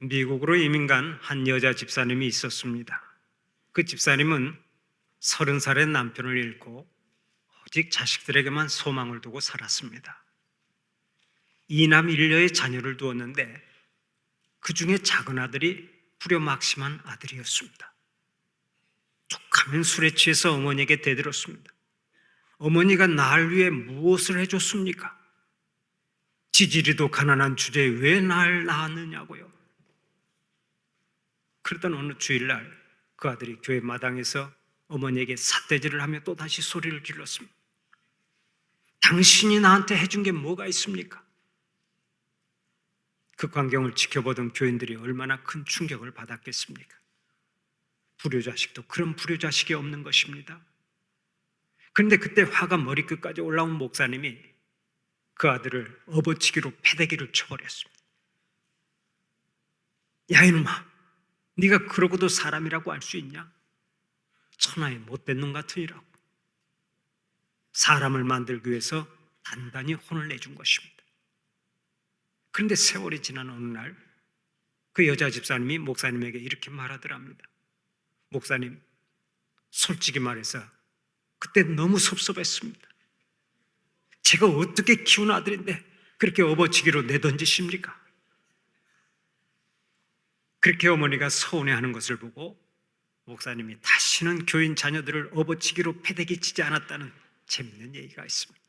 미국으로 이민 간 한 여자 집사님이 있었습니다. 그 집사님은 서른 살의 남편을 잃고 오직 자식들에게만 소망을 두고 살았습니다. 이남 일녀의 자녀를 두었는데 그 중에 작은 아들이 불효막심한 아들이었습니다. 툭하면 술에 취해서 어머니에게 대들었습니다. 어머니가 날 위해 무엇을 해줬습니까? 지지리도 가난한 주제에 왜 날 낳았느냐고요. 그러던 어느 주일날 그 아들이 교회 마당에서 어머니에게 삿대질을 하며 또 다시 소리를 질렀습니다. 당신이 나한테 해준 게 뭐가 있습니까? 그 광경을 지켜보던 교인들이 얼마나 큰 충격을 받았겠습니까? 불효자식도 그런 불효자식이 없는 것입니다. 그런데 그때 화가 머리끝까지 올라온 목사님이 그 아들을 업어치기로 패대기를 쳐버렸습니다. 야 이놈아, 네가 그러고도 사람이라고 할수 있냐? 천하의 못된 놈 같으니라고. 사람을 만들기 위해서 단단히 혼을 내준 것입니다. 그런데 세월이 지난 어느 날 그 여자 집사님이 목사님에게 이렇게 말하더랍니다. 목사님, 솔직히 말해서 그때 너무 섭섭했습니다. 제가 어떻게 키운 아들인데 그렇게 업어치기로 내던지십니까? 그렇게 어머니가 서운해하는 것을 보고 목사님이 다시는 교인 자녀들을 업어치기로 패대기 치지 않았다는 재밌는 얘기가 있습니다.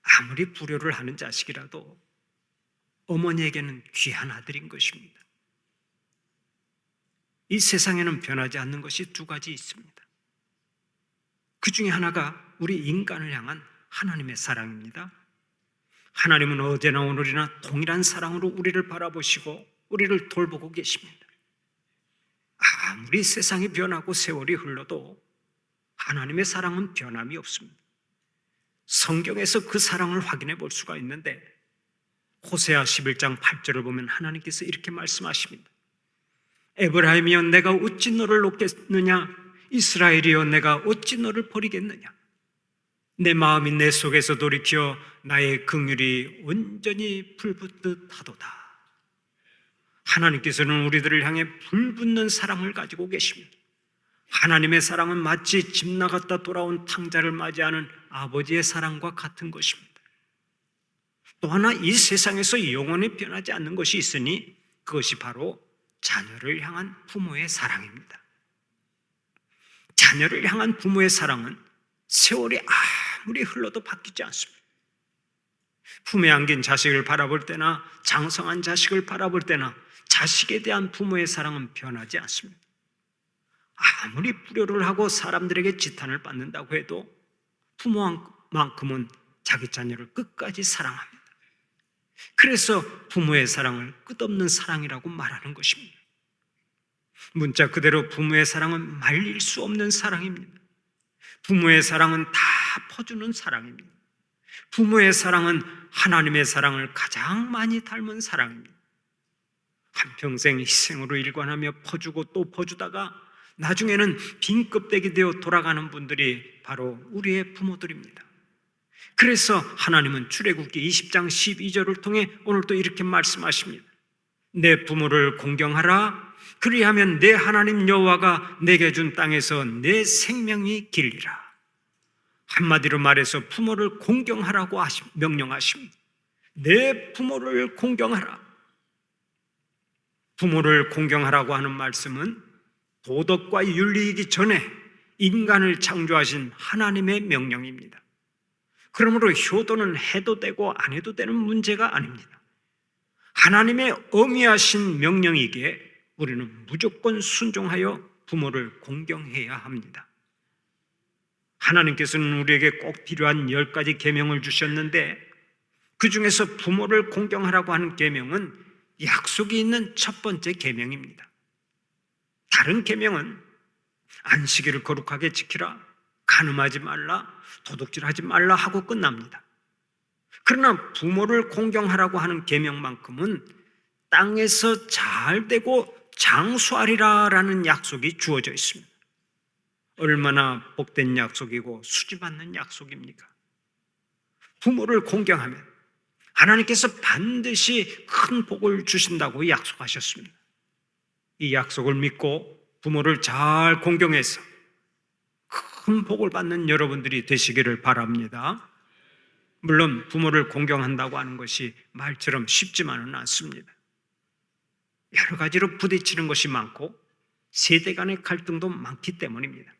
아무리 불효를 하는 자식이라도 어머니에게는 귀한 아들인 것입니다. 이 세상에는 변하지 않는 것이 두 가지 있습니다. 그 중에 하나가 우리 인간을 향한 하나님의 사랑입니다. 하나님은 어제나 오늘이나 동일한 사랑으로 우리를 바라보시고 우리를 돌보고 계십니다. 아무리 세상이 변하고 세월이 흘러도 하나님의 사랑은 변함이 없습니다. 성경에서 그 사랑을 확인해 볼 수가 있는데 호세아 11장 8절을 보면 하나님께서 이렇게 말씀하십니다. 에브라임이여 내가 어찌 너를 놓겠느냐 이스라엘이여 내가 어찌 너를 버리겠느냐 내 마음이 내 속에서 돌이켜 나의 긍휼이 온전히 불붙듯 하도다. 하나님께서는 우리들을 향해 불붙는 사랑을 가지고 계십니다. 하나님의 사랑은 마치 집 나갔다 돌아온 탕자를 맞이하는 아버지의 사랑과 같은 것입니다. 또 하나 이 세상에서 영원히 변하지 않는 것이 있으니 그것이 바로 자녀를 향한 부모의 사랑입니다. 자녀를 향한 부모의 사랑은 세월이 아무리 흘러도 바뀌지 않습니다. 품에 안긴 자식을 바라볼 때나 장성한 자식을 바라볼 때나 자식에 대한 부모의 사랑은 변하지 않습니다. 아무리 불효를 하고 사람들에게 지탄을 받는다고 해도 부모만큼은 자기 자녀를 끝까지 사랑합니다. 그래서 부모의 사랑을 끝없는 사랑이라고 말하는 것입니다. 문자 그대로 부모의 사랑은 말릴 수 없는 사랑입니다. 부모의 사랑은 다 퍼주는 사랑입니다. 부모의 사랑은 하나님의 사랑을 가장 많이 닮은 사랑입니다. 한평생 희생으로 일관하며 퍼주고 또 퍼주다가 나중에는 빈 껍데기 되어 돌아가는 분들이 바로 우리의 부모들입니다. 그래서 하나님은 출애굽기 20장 12절을 통해 오늘 또 이렇게 말씀하십니다. 내 부모를 공경하라. 그리하면 내 하나님 여호와가 내게 준 땅에서 내 생명이 길리라. 한마디로 말해서 부모를 공경하라고 하시, 명령하십니다. 내 부모를 공경하라. 부모를 공경하라고 하는 말씀은 도덕과 윤리이기 전에 인간을 창조하신 하나님의 명령입니다. 그러므로 효도는 해도 되고 안 해도 되는 문제가 아닙니다. 하나님의 엄미하신 명령이기에 우리는 무조건 순종하여 부모를 공경해야 합니다. 하나님께서는 우리에게 꼭 필요한 열 가지 계명을 주셨는데 그 중에서 부모를 공경하라고 하는 계명은 약속이 있는 첫 번째 계명입니다. 다른 계명은 안식일을 거룩하게 지키라, 간음하지 말라, 도둑질하지 말라 하고 끝납니다. 그러나 부모를 공경하라고 하는 계명만큼은 땅에서 잘 되고 장수하리라라는 약속이 주어져 있습니다. 얼마나 복된 약속이고 수지받는 약속입니까? 부모를 공경하면 하나님께서 반드시 큰 복을 주신다고 약속하셨습니다. 이 약속을 믿고 부모를 잘 공경해서 큰 복을 받는 여러분들이 되시기를 바랍니다. 물론 부모를 공경한다고 하는 것이 말처럼 쉽지만은 않습니다. 여러 가지로 부딪히는 것이 많고 세대 간의 갈등도 많기 때문입니다.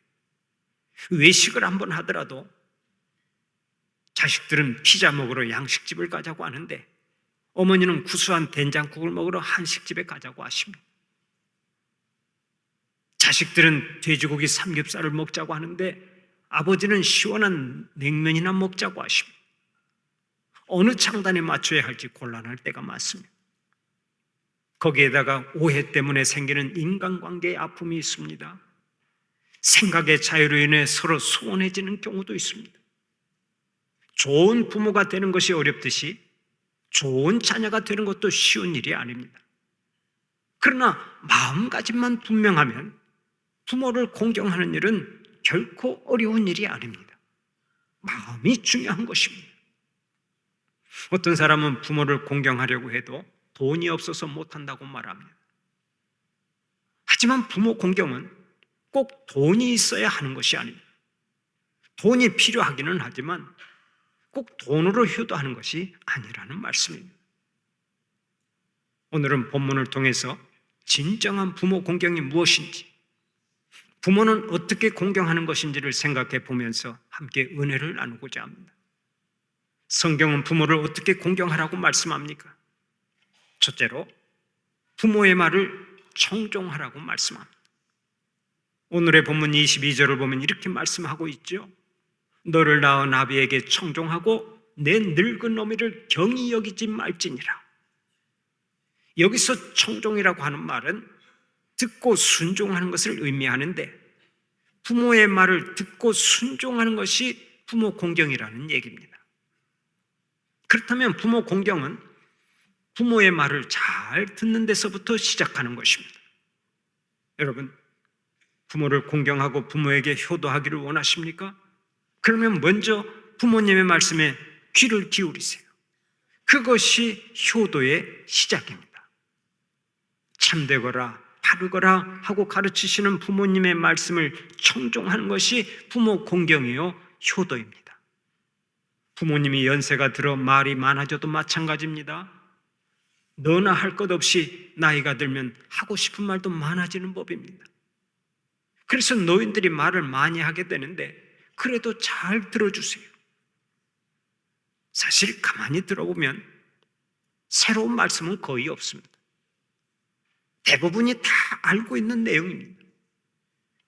외식을 한번 하더라도 자식들은 피자 먹으러 양식집을 가자고 하는데 어머니는 구수한 된장국을 먹으러 한식집에 가자고 하십니다. 자식들은 돼지고기 삼겹살을 먹자고 하는데 아버지는 시원한 냉면이나 먹자고 하십니다. 어느 창단에 맞춰야 할지 곤란할 때가 많습니다. 거기에다가 오해 때문에 생기는 인간관계의 아픔이 있습니다. 생각의 자유로 인해 서로 소원해지는 경우도 있습니다. 좋은 부모가 되는 것이 어렵듯이 좋은 자녀가 되는 것도 쉬운 일이 아닙니다. 그러나 마음가짐만 분명하면 부모를 공경하는 일은 결코 어려운 일이 아닙니다. 마음이 중요한 것입니다. 어떤 사람은 부모를 공경하려고 해도 돈이 없어서 못한다고 말합니다. 하지만 부모 공경은 꼭 돈이 있어야 하는 것이 아닙니다. 돈이 필요하기는 하지만 꼭 돈으로 효도하는 것이 아니라는 말씀입니다. 오늘은 본문을 통해서 진정한 부모 공경이 무엇인지, 부모는 어떻게 공경하는 것인지를 생각해 보면서 함께 은혜를 나누고자 합니다. 성경은 부모를 어떻게 공경하라고 말씀합니까? 첫째로, 부모의 말을 청종하라고 말씀합니다. 오늘의 본문 22절을 보면 이렇게 말씀하고 있죠. 너를 낳은 아비에게 청종하고 내 늙은 어미를 경히 여기지 말지니라. 여기서 청종이라고 하는 말은 듣고 순종하는 것을 의미하는데 부모의 말을 듣고 순종하는 것이 부모 공경이라는 얘기입니다. 그렇다면 부모 공경은 부모의 말을 잘 듣는 데서부터 시작하는 것입니다. 여러분, 부모를 공경하고 부모에게 효도하기를 원하십니까? 그러면 먼저 부모님의 말씀에 귀를 기울이세요. 그것이 효도의 시작입니다. 참되거라, 바르거라 하고 가르치시는 부모님의 말씀을 청종하는 것이 부모 공경이요, 효도입니다. 부모님이 연세가 들어 말이 많아져도 마찬가지입니다. 너나 할 것 없이 나이가 들면 하고 싶은 말도 많아지는 법입니다. 그래서 노인들이 말을 많이 하게 되는데 그래도 잘 들어주세요. 사실 가만히 들어보면 새로운 말씀은 거의 없습니다. 대부분이 다 알고 있는 내용입니다.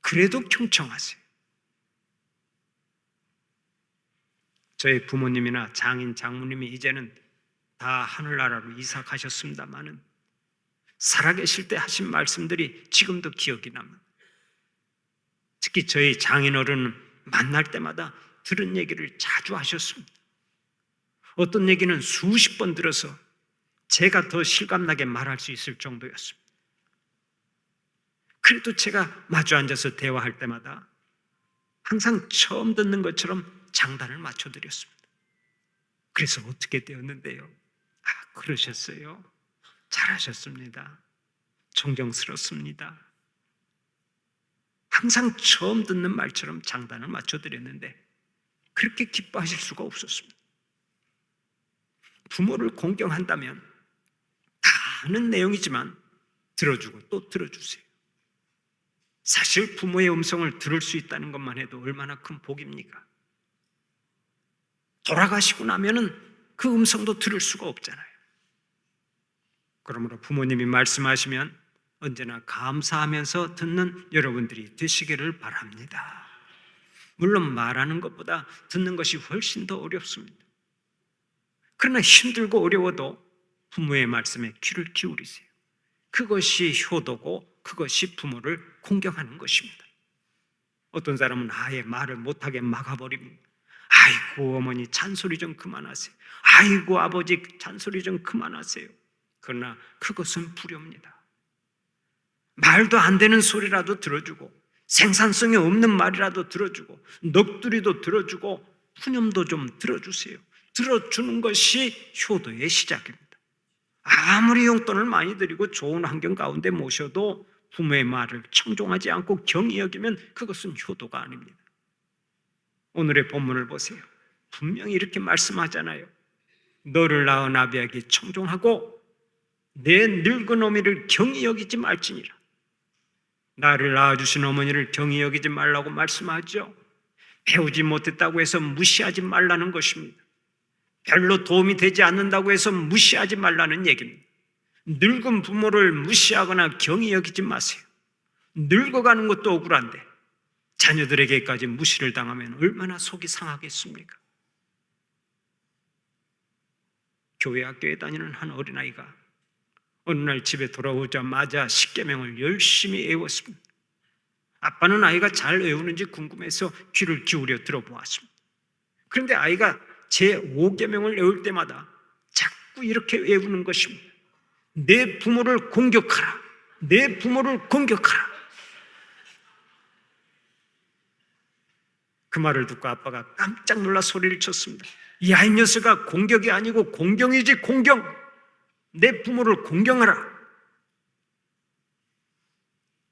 그래도 경청하세요. 저희 부모님이나 장인, 장모님이 이제는 다 하늘나라로 이사 가셨습니다만은 살아계실 때 하신 말씀들이 지금도 기억이 납니다. 특히 저희 장인어른은 만날 때마다 들은 얘기를 자주 하셨습니다. 어떤 얘기는 수십 번 들어서 제가 더 실감나게 말할 수 있을 정도였습니다. 그래도 제가 마주 앉아서 대화할 때마다 항상 처음 듣는 것처럼 장단을 맞춰드렸습니다. 그래서 어떻게 되었는데요? 아, 그러셨어요. 잘하셨습니다. 존경스럽습니다. 항상 처음 듣는 말처럼 장단을 맞춰드렸는데 그렇게 기뻐하실 수가 없었습니다. 부모를 공경한다면 다 아는 내용이지만 들어주고 또 들어주세요. 사실 부모의 음성을 들을 수 있다는 것만 해도 얼마나 큰 복입니까? 돌아가시고 나면은 그 음성도 들을 수가 없잖아요. 그러므로 부모님이 말씀하시면 언제나 감사하면서 듣는 여러분들이 되시기를 바랍니다. 물론 말하는 것보다 듣는 것이 훨씬 더 어렵습니다. 그러나 힘들고 어려워도 부모의 말씀에 귀를 기울이세요. 그것이 효도고 그것이 부모를 공경하는 것입니다. 어떤 사람은 아예 말을 못하게 막아버립니다. 아이고 어머니 잔소리 좀 그만하세요. 아이고 아버지 잔소리 좀 그만하세요. 그러나 그것은 불효입니다. 말도 안 되는 소리라도 들어주고 생산성이 없는 말이라도 들어주고 넋두리도 들어주고 푸념도 좀 들어주세요. 들어주는 것이 효도의 시작입니다. 아무리 용돈을 많이 드리고 좋은 환경 가운데 모셔도 부모의 말을 청종하지 않고 경히 여기면 그것은 효도가 아닙니다. 오늘의 본문을 보세요. 분명히 이렇게 말씀하잖아요. 너를 낳은 아비에게 청종하고 내 늙은 어미를 경히 여기지 말지니라. 나를 낳아주신 어머니를 경히 여기지 말라고 말씀하죠. 배우지 못했다고 해서 무시하지 말라는 것입니다. 별로 도움이 되지 않는다고 해서 무시하지 말라는 얘기입니다. 늙은 부모를 무시하거나 경히 여기지 마세요. 늙어가는 것도 억울한데 자녀들에게까지 무시를 당하면 얼마나 속이 상하겠습니까? 교회 학교에 다니는 한 어린아이가 어느 날 집에 돌아오자마자 십계명을 열심히 외웠습니다. 아빠는 아이가 잘 외우는지 궁금해서 귀를 기울여 들어보았습니다. 그런데 아이가 제 5계명을 외울 때마다 자꾸 이렇게 외우는 것입니다. 내 부모를 공격하라. 내 부모를 공격하라. 그 말을 듣고 아빠가 깜짝 놀라 소리를 쳤습니다. 야, 이 녀석아, 공격이 아니고 공경이지, 공경. 내 부모를 공경하라.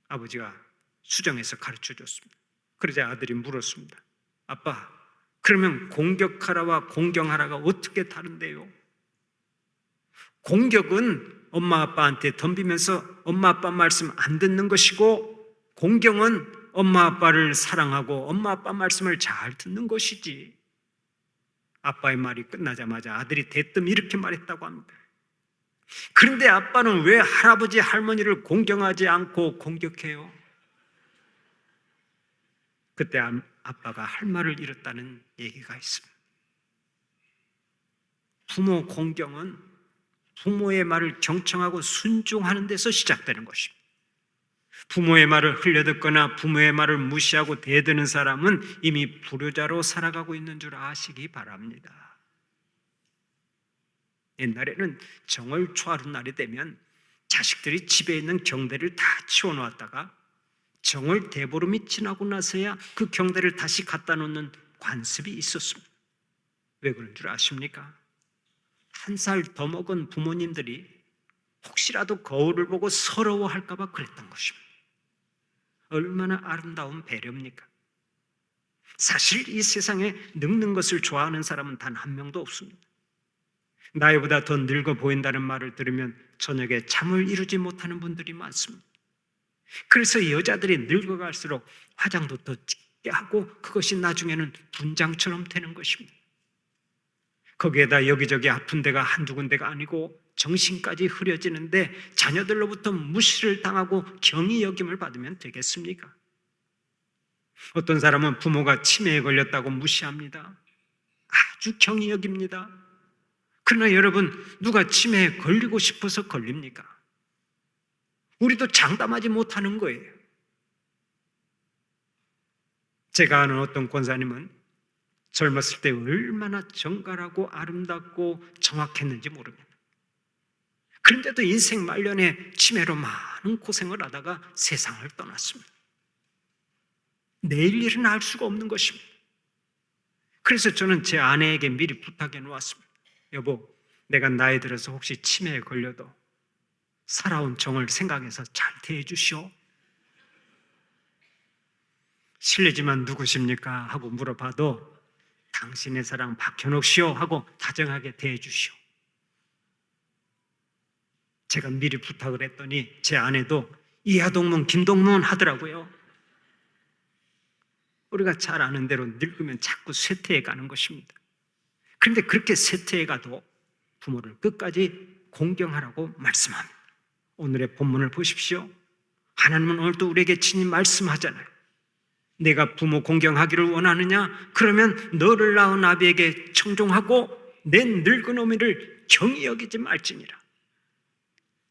아버지가 수정해서 가르쳐 줬습니다. 그러자 아들이 물었습니다. 아빠, 그러면 공격하라와 공경하라가 어떻게 다른데요? 공격은 엄마 아빠한테 덤비면서 엄마 아빠 말씀 안 듣는 것이고 공경은 엄마 아빠를 사랑하고 엄마 아빠 말씀을 잘 듣는 것이지. 아빠의 말이 끝나자마자 아들이 대뜸 이렇게 말했다고 합니다. 그런데 아빠는 왜 할아버지 할머니를 공경하지 않고 공격해요? 그때 아- 아빠가 할 말을 잃었다는 얘기가 있습니다. 부모 공경은 부모의 말을 경청하고 순종하는 데서 시작되는 것입니다. 부모의 말을 흘려듣거나 부모의 말을 무시하고 대드는 사람은 이미 불효자로 살아가고 있는 줄 아시기 바랍니다. 옛날에는 정월 초하룻날이 되면 자식들이 집에 있는 경대를 다 치워놓았다가 정월 대보름이 지나고 나서야 그 경대를 다시 갖다 놓는 관습이 있었습니다. 왜 그런 줄 아십니까? 한 살 더 먹은 부모님들이 혹시라도 거울을 보고 서러워할까봐 그랬던 것입니다. 얼마나 아름다운 배려입니까? 사실 이 세상에 늙는 것을 좋아하는 사람은 단 한 명도 없습니다. 나이보다 더 늙어 보인다는 말을 들으면 저녁에 잠을 이루지 못하는 분들이 많습니다. 그래서 여자들이 늙어갈수록 화장도 더 짙게 하고 그것이 나중에는 분장처럼 되는 것입니다. 거기에다 여기저기 아픈 데가 한두 군데가 아니고 정신까지 흐려지는데 자녀들로부터 무시를 당하고 경이 여김을 받으면 되겠습니까? 어떤 사람은 부모가 치매에 걸렸다고 무시합니다. 아주 경이 여깁니다. 그러나 여러분, 누가 치매에 걸리고 싶어서 걸립니까? 우리도 장담하지 못하는 거예요. 제가 아는 어떤 권사님은 젊었을 때 얼마나 정갈하고 아름답고 정확했는지 모릅니다. 그런데도 인생 말년에 치매로 많은 고생을 하다가 세상을 떠났습니다. 내일 일은 알 수가 없는 것입니다. 그래서 저는 제 아내에게 미리 부탁해 놓았습니다. 여보, 내가 나이 들어서 혹시 치매에 걸려도 살아온 정을 생각해서 잘 대해 주시오. 실례지만 누구십니까? 하고 물어봐도 당신의 사랑 박현옥 씨요 하고 다정하게 대해 주시오. 제가 미리 부탁을 했더니 제 아내도 이하동문 김동문 하더라고요. 우리가 잘 아는 대로 늙으면 자꾸 쇠퇴해 가는 것입니다. 그런데 그렇게 쇠퇴해 가도 부모를 끝까지 공경하라고 말씀합니다. 오늘의 본문을 보십시오. 하나님은 오늘도 우리에게 친히 말씀하잖아요. 내가 부모 공경하기를 원하느냐? 그러면 너를 낳은 아비에게 청종하고 내 늙은 어미를 경히 여기지 말지니라.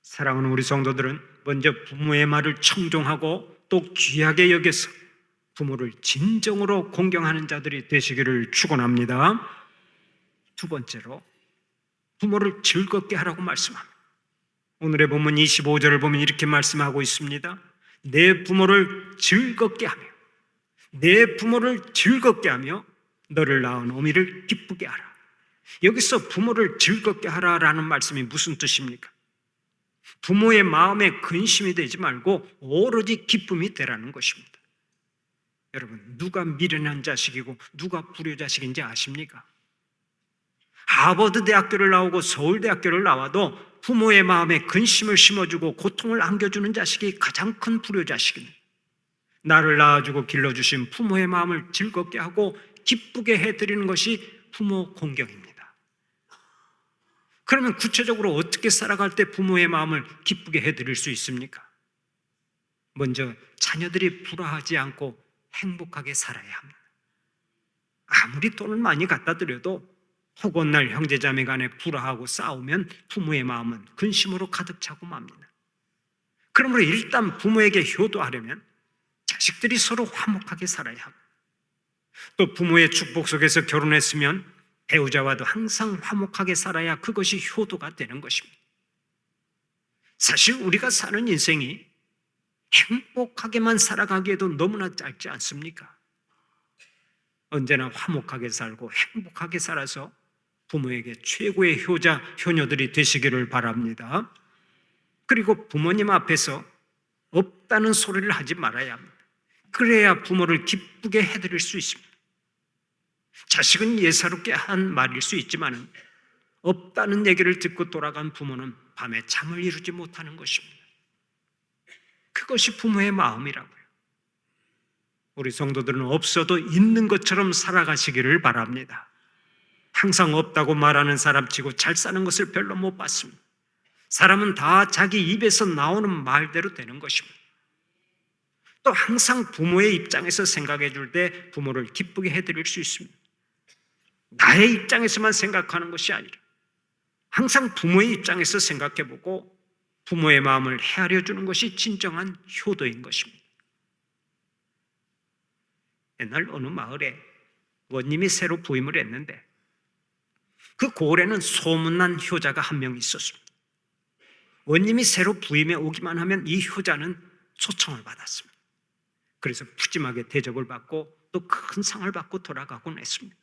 사랑하는 우리 성도들은 먼저 부모의 말을 청종하고 또 귀하게 여겨서 부모를 진정으로 공경하는 자들이 되시기를 축원합니다. 두 번째로 부모를 즐겁게 하라고 말씀합니다. 오늘의 본문 25절을 보면 이렇게 말씀하고 있습니다. 내 부모를 즐겁게 하며 내 부모를 즐겁게 하며 너를 낳은 어미를 기쁘게 하라. 여기서 부모를 즐겁게 하라라는 말씀이 무슨 뜻입니까? 부모의 마음에 근심이 되지 말고 오로지 기쁨이 되라는 것입니다. 여러분, 누가 미련한 자식이고 누가 불효 자식인지 아십니까? 하버드 대학교를 나오고 서울대학교를 나와도 부모의 마음에 근심을 심어주고 고통을 안겨주는 자식이 가장 큰 불효자식입니다. 나를 낳아주고 길러주신 부모의 마음을 즐겁게 하고 기쁘게 해드리는 것이 부모 공경입니다. 그러면 구체적으로 어떻게 살아갈 때 부모의 마음을 기쁘게 해드릴 수 있습니까? 먼저 자녀들이 불화하지 않고 행복하게 살아야 합니다. 아무리 돈을 많이 갖다 드려도 혹은 날 형제자매 간에 불화하고 싸우면 부모의 마음은 근심으로 가득 차고 맙니다. 그러므로 일단 부모에게 효도하려면 자식들이 서로 화목하게 살아야 하고 또 부모의 축복 속에서 결혼했으면 배우자와도 항상 화목하게 살아야 그것이 효도가 되는 것입니다. 사실 우리가 사는 인생이 행복하게만 살아가기에도 너무나 짧지 않습니까? 언제나 화목하게 살고 행복하게 살아서 부모에게 최고의 효자, 효녀들이 되시기를 바랍니다. 그리고 부모님 앞에서 없다는 소리를 하지 말아야 합니다. 그래야 부모를 기쁘게 해드릴 수 있습니다. 자식은 예사롭게 한 말일 수 있지만 없다는 얘기를 듣고 돌아간 부모는 밤에 잠을 이루지 못하는 것입니다. 그것이 부모의 마음이라고요. 우리 성도들은 없어도 있는 것처럼 살아가시기를 바랍니다. 항상 없다고 말하는 사람치고 잘 사는 것을 별로 못 봤습니다. 사람은 다 자기 입에서 나오는 말대로 되는 것입니다. 또 항상 부모의 입장에서 생각해 줄 때 부모를 기쁘게 해드릴 수 있습니다. 나의 입장에서만 생각하는 것이 아니라 항상 부모의 입장에서 생각해 보고 부모의 마음을 헤아려 주는 것이 진정한 효도인 것입니다. 옛날 어느 마을에 원님이 새로 부임을 했는데 그 고을에는 소문난 효자가 한 명 있었습니다. 원님이 새로 부임해 오기만 하면 이 효자는 초청을 받았습니다. 그래서 푸짐하게 대접을 받고 또 큰 상을 받고 돌아가곤 했습니다.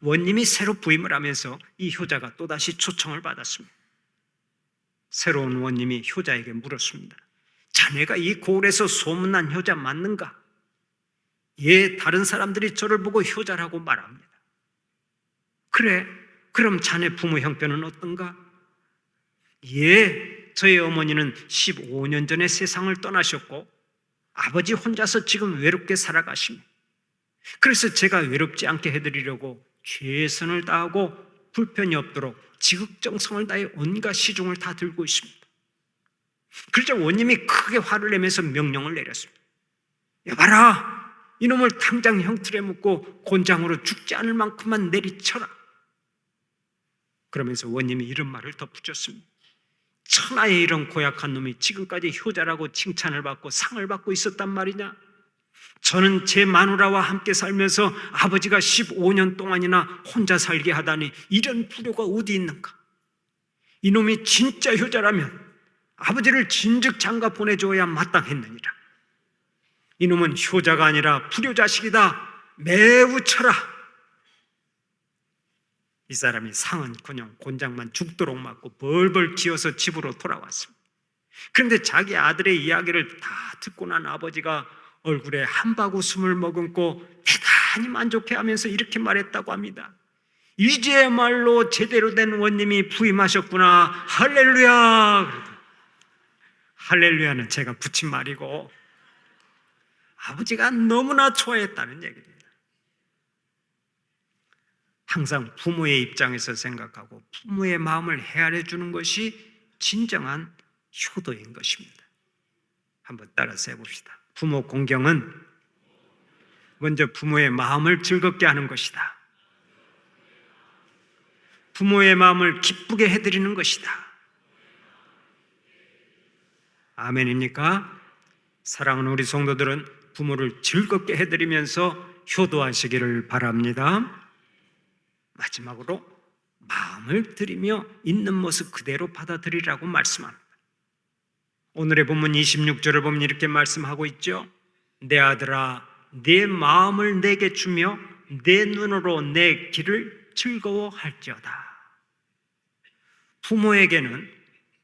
원님이 새로 부임을 하면서 이 효자가 또다시 초청을 받았습니다. 새로운 원님이 효자에게 물었습니다. 자네가 이 고을에서 소문난 효자 맞는가? 예, 다른 사람들이 저를 보고 효자라고 말합니다. 그래, 그럼 자네 부모 형편은 어떤가? 예, 저희 어머니는 15년 전에 세상을 떠나셨고 아버지 혼자서 지금 외롭게 살아가십니다. 그래서 제가 외롭지 않게 해드리려고 최선을 다하고 불편이 없도록 지극정성을 다해 온갖 시중을 다 들고 있습니다. 그러자 원님이 크게 화를 내면서 명령을 내렸습니다. 여봐라! 이놈을 당장 형틀에 묶고 곤장으로 죽지 않을 만큼만 내리쳐라. 그러면서 원님이 이런 말을 덧붙였습니다. 천하의 이런 고약한 놈이 지금까지 효자라고 칭찬을 받고 상을 받고 있었단 말이냐? 저는 제 마누라와 함께 살면서 아버지가 15년 동안이나 혼자 살게 하다니 이런 불효가 어디 있는가? 이놈이 진짜 효자라면 아버지를 진즉 장가 보내줘야 마땅했느니라. 이놈은 효자가 아니라 불효자식이다. 매우 쳐라. 이 사람이 상은 그냥 곤장만 죽도록 맞고 벌벌 기어서 집으로 돌아왔습니다. 그런데 자기 아들의 이야기를 다 듣고 난 아버지가 얼굴에 한바구 숨을 머금고 대단히 만족해 하면서 이렇게 말했다고 합니다. 이제말로 제대로 된 원님이 부임하셨구나. 할렐루야. 할렐루야는 제가 붙인 말이고 아버지가 너무나 좋아했다는 얘기입니다. 항상 부모의 입장에서 생각하고 부모의 마음을 헤아려 주는 것이 진정한 효도인 것입니다. 한번 따라서 해봅시다. 부모 공경은 먼저 부모의 마음을 즐겁게 하는 것이다. 부모의 마음을 기쁘게 해드리는 것이다. 아멘입니까? 사랑하는 우리 성도들은 부모를 즐겁게 해드리면서 효도하시기를 바랍니다. 마지막으로 마음을 들이며 있는 모습 그대로 받아들이라고 말씀합니다. 오늘의 본문 26절을 보면 이렇게 말씀하고 있죠. 내 아들아, 내 마음을 내게 주며 내 눈으로 내 길을 즐거워할지어다. 부모에게는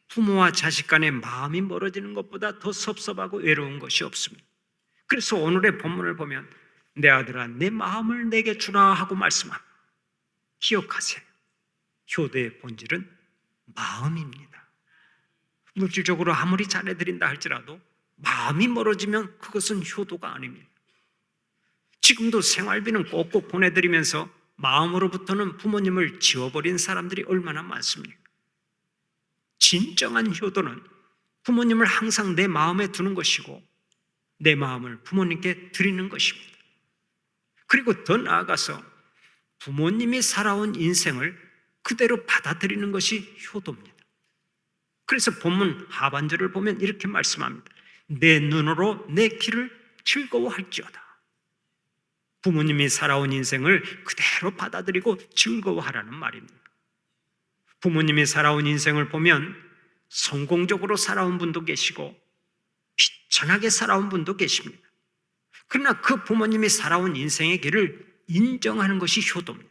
부모와 자식 간의 마음이 멀어지는 것보다 더 섭섭하고 외로운 것이 없습니다. 그래서 오늘의 본문을 보면 내 아들아 내 마음을 내게 주라 하고 말씀합니다. 기억하세요. 효도의 본질은 마음입니다. 물질적으로 아무리 잘해드린다 할지라도 마음이 멀어지면 그것은 효도가 아닙니다. 지금도 생활비는 꼭꼭 보내드리면서 마음으로부터는 부모님을 지워버린 사람들이 얼마나 많습니까? 진정한 효도는 부모님을 항상 내 마음에 두는 것이고 내 마음을 부모님께 드리는 것입니다. 그리고 더 나아가서 부모님이 살아온 인생을 그대로 받아들이는 것이 효도입니다. 그래서 본문 하반절을 보면 이렇게 말씀합니다. 내 눈으로 내 길을 즐거워할지어다. 부모님이 살아온 인생을 그대로 받아들이고 즐거워하라는 말입니다. 부모님이 살아온 인생을 보면 성공적으로 살아온 분도 계시고 비천하게 살아온 분도 계십니다. 그러나 그 부모님이 살아온 인생의 길을 인정하는 것이 효도입니다.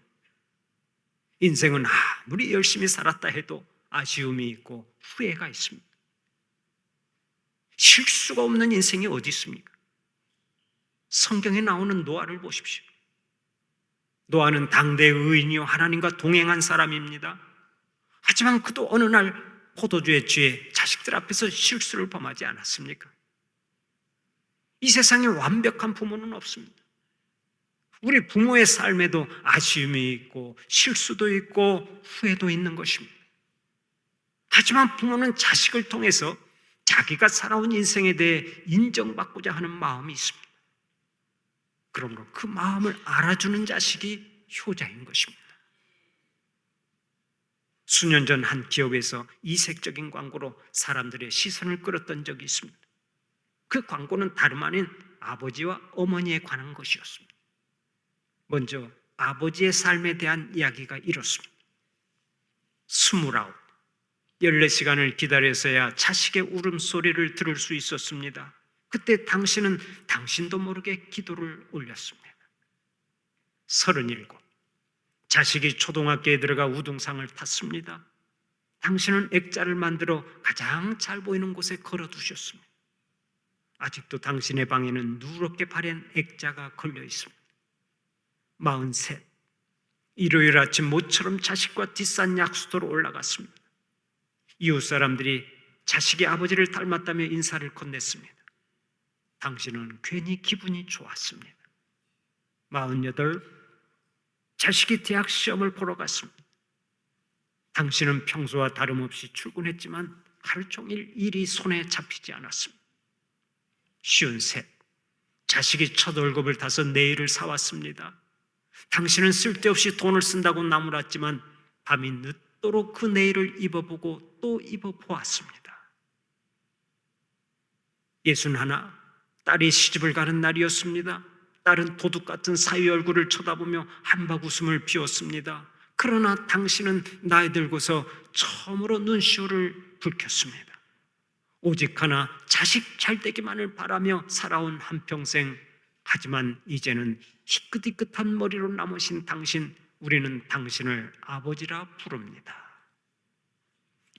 인생은 아무리 열심히 살았다 해도 아쉬움이 있고 후회가 있습니다. 실수가 없는 인생이 어디 있습니까? 성경에 나오는 노아를 보십시오. 노아는 당대 의인이요 하나님과 동행한 사람입니다. 하지만 그도 어느 날 포도주에 취해 자식들 앞에서 실수를 범하지 않았습니까? 이 세상에 완벽한 부모는 없습니다. 우리 부모의 삶에도 아쉬움이 있고 실수도 있고 후회도 있는 것입니다. 하지만 부모는 자식을 통해서 자기가 살아온 인생에 대해 인정받고자 하는 마음이 있습니다. 그러므로 그 마음을 알아주는 자식이 효자인 것입니다. 수년 전 한 기업에서 이색적인 광고로 사람들의 시선을 끌었던 적이 있습니다. 그 광고는 다름 아닌 아버지와 어머니에 관한 것이었습니다. 먼저 아버지의 삶에 대한 이야기가 이렇습니다. 스물아홉, 14시간을 기다려서야 자식의 울음소리를 들을 수 있었습니다. 그때 당신은 당신도 모르게 기도를 올렸습니다. 서른일곱, 자식이 초등학교에 들어가 우등상을 탔습니다. 당신은 액자를 만들어 가장 잘 보이는 곳에 걸어 두셨습니다. 아직도 당신의 방에는 누렇게 바랜 액자가 걸려 있습니다. 마흔셋, 일요일 아침 모처럼 자식과 뒷산 약수도로 올라갔습니다. 이웃 사람들이 자식이 아버지를 닮았다며 인사를 건넸습니다. 당신은 괜히 기분이 좋았습니다. 마흔여덟, 자식이 대학 시험을 보러 갔습니다. 당신은 평소와 다름없이 출근했지만 하루 종일 일이 손에 잡히지 않았습니다. 쉬운 셋, 자식이 첫 월급을 타서 내일을 사왔습니다. 당신은 쓸데없이 돈을 쓴다고 나무랐지만 밤이 늦도록 그 내일을 입어보고 또 입어보았습니다. 예순 하나, 딸이 시집을 가는 날이었습니다. 딸은 도둑 같은 사위 얼굴을 쳐다보며 한박 웃음을 피웠습니다. 그러나 당신은 나이 들고서 처음으로 눈시울을 붉혔습니다. 오직 하나 자식 잘 되기만을 바라며 살아온 한평생 하지만 이제는 희끗희끗한 머리로 남으신 당신 우리는 당신을 아버지라 부릅니다.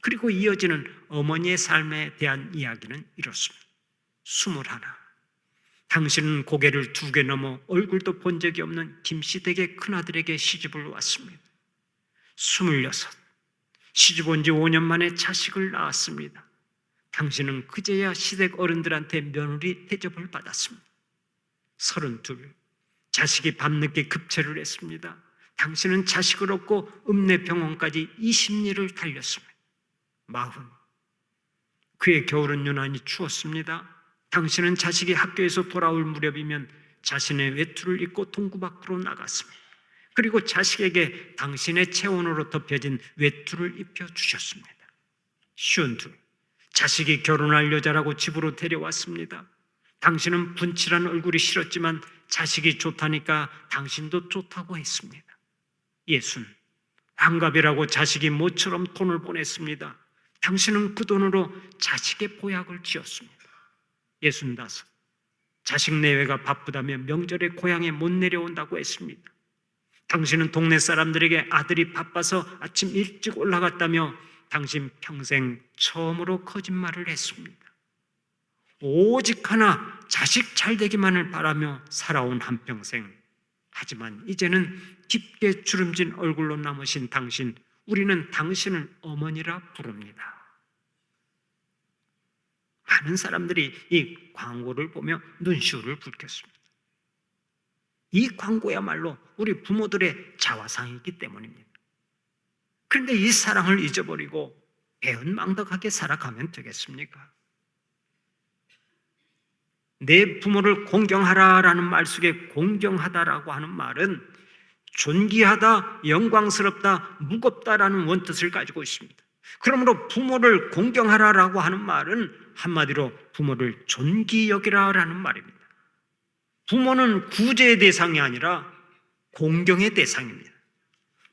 그리고 이어지는 어머니의 삶에 대한 이야기는 이렇습니다. 스물 하나 당신은 고개를 두 개 넘어 얼굴도 본 적이 없는 김씨댁의 큰아들에게 시집을 왔습니다. 스물여섯, 시집 온 지 5년 만에 자식을 낳았습니다. 당신은 그제야 시댁 어른들한테 며느리 대접을 받았습니다. 서른둘, 자식이 밤늦게 급체를 했습니다. 당신은 자식을 얻고 읍내 병원까지 20리를 달렸습니다. 마흔, 그의 겨울은 유난히 추웠습니다. 당신은 자식이 학교에서 돌아올 무렵이면 자신의 외투를 입고 동구 밖으로 나갔습니다. 그리고 자식에게 당신의 체온으로 덮여진 외투를 입혀 주셨습니다. 쉰둘, 자식이 결혼할 여자라고 집으로 데려왔습니다. 당신은 분칠한 얼굴이 싫었지만 자식이 좋다니까 당신도 좋다고 했습니다. 예순, 환갑이라고 자식이 모처럼 돈을 보냈습니다. 당신은 그 돈으로 자식의 보약을 지었습니다. 예순다섯. 자식 내외가 바쁘다며 명절에 고향에 못 내려온다고 했습니다. 당신은 동네 사람들에게 아들이 바빠서 아침 일찍 올라갔다며 당신 평생 처음으로 거짓말을 했습니다. 오직 하나 자식 잘 되기만을 바라며 살아온 한평생. 하지만 이제는 깊게 주름진 얼굴로 남으신 당신, 우리는 당신을 어머니라 부릅니다. 많은 사람들이 이 광고를 보며 눈시울을 붉혔습니다. 이 광고야말로 우리 부모들의 자화상이기 때문입니다. 그런데 이 사랑을 잊어버리고 배은망덕하게 살아가면 되겠습니까? 내 부모를 공경하라라는 말 속에 공경하다라고 하는 말은 존귀하다, 영광스럽다, 무겁다라는 원뜻을 가지고 있습니다. 그러므로 부모를 공경하라라고 하는 말은 한마디로 부모를 존귀 여기라라는 말입니다. 부모는 구제의 대상이 아니라 공경의 대상입니다.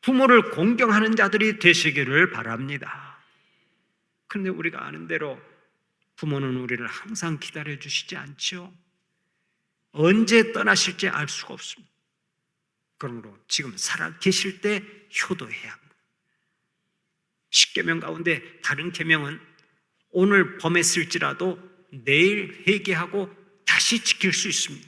부모를 공경하는 자들이 되시기를 바랍니다. 그런데 우리가 아는 대로 부모는 우리를 항상 기다려 주시지 않지요. 언제 떠나실지 알 수가 없습니다. 그러므로 지금 살아 계실 때 효도해야 합니다. 십계명 가운데 다른 계명은 오늘 범했을지라도 내일 회개하고 다시 지킬 수 있습니다.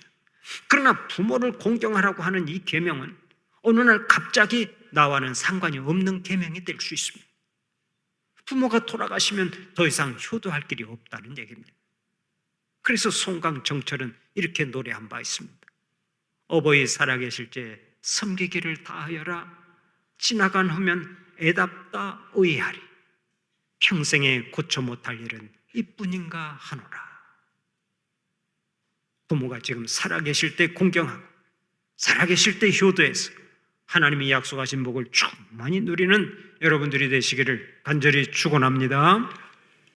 그러나 부모를 공경하라고 하는 이 계명은 어느 날 갑자기 나와는 상관이 없는 계명이 될 수 있습니다. 부모가 돌아가시면 더 이상 효도할 길이 없다는 얘기입니다. 그래서 송강 정철은 이렇게 노래한 바 있습니다. 어버이 살아계실 때 섬기기를 다하여라 지나간 후면 애답다 의하리 평생에 고쳐 못할 일은 이뿐인가 하노라 부모가 지금 살아계실 때 공경하고 살아계실 때 효도해서 하나님이 약속하신 복을 충만히 누리는 여러분들이 되시기를 간절히 축원합니다.